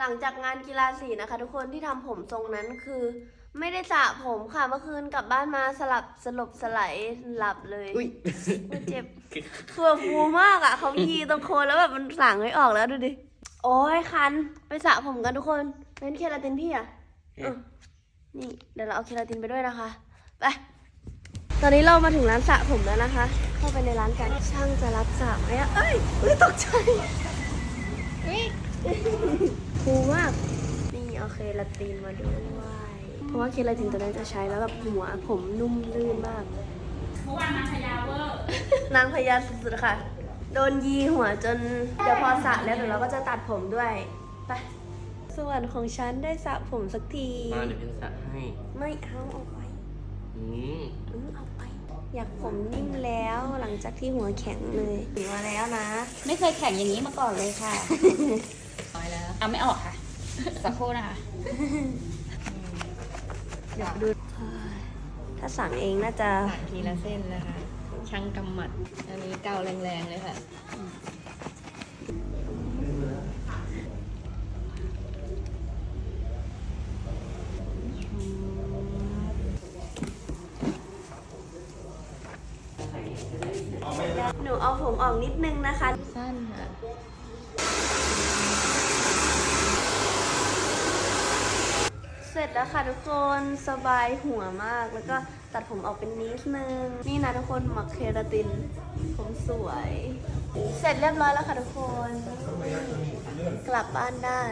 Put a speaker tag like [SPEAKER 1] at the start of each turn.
[SPEAKER 1] หลังจากงานกีฬาสีนะคะ ทุกคนที่ทำผมทรงนั้นคือ ไม่ได้สระผมค่ะเมื่อคืนกลับบ้านมาสลับสลบสลายหลับเลย
[SPEAKER 2] อุ้ย
[SPEAKER 1] อุ๊ยเจ็บคือแบบฟูมากอะเขายีตรงโคนแล้วแบบมันสางไม่ออกแล้วดูดิโอ้ยคันไปสระผมกันทุกคนเป็นเคราตินพี่อะเออนี่เดี๋ยวเราเอาเคราตินไปด้วยนะคะไปตอนนี้เรามาถึงร้านสระผมแล้วนะคะ เข้าไปในร้านกันช่างจะรับสระไหมอะเอ้ยเอ้ยตกใจฟูมากนี่ เอาเคราตินมาด้วย เพราะว่าเคราตินตัวนี้จะใช้แล้วแบบหัวผมนุ่มลื่นมาก
[SPEAKER 3] เมื่อวานนางพญาเวอร์
[SPEAKER 1] นางพญาสุดๆค่ะ โดนยีหัวจนเดี๋ยวพอสระแล้วเดี๋ยวเราก็จะตัดผมด้วย ไป ส่วนของฉันได้สระผมสักที
[SPEAKER 2] มาเดี๋ยวเป็นสระให้
[SPEAKER 1] ไม่เอาเอาไป
[SPEAKER 2] อืม
[SPEAKER 1] อือเอาไป อยากผมนิ่มแล้วหลังจากที่หัวแข็งเลยถึงมาแล้วนะ
[SPEAKER 3] ไม่เคยแข่งอย่างนี้มาก่อนเลยค่ะน้อยแล้ว เอาไม่ออกค่ะ สักครู่นะคะ
[SPEAKER 1] อยากดูถ้าสั่งเองน่าจะ
[SPEAKER 4] ตัดทีละเส้นนะคะ ช่างกำหมัด อันนี้เกาแรงๆเลยค่ะ
[SPEAKER 1] หนูเอาผมออกนิดนึงนะคะ
[SPEAKER 4] สั้นค่ะ
[SPEAKER 1] เสร็ จแล้วค่ะทุกคนสบายหัวมาก แล้วก็ตัดผมออกเป็นนิดนึง นี่นะทุกคนหมักเคราติน ผมสวย เสร็จเรียบร้อยแล้วค่ะทุกคน กลับบ้านได้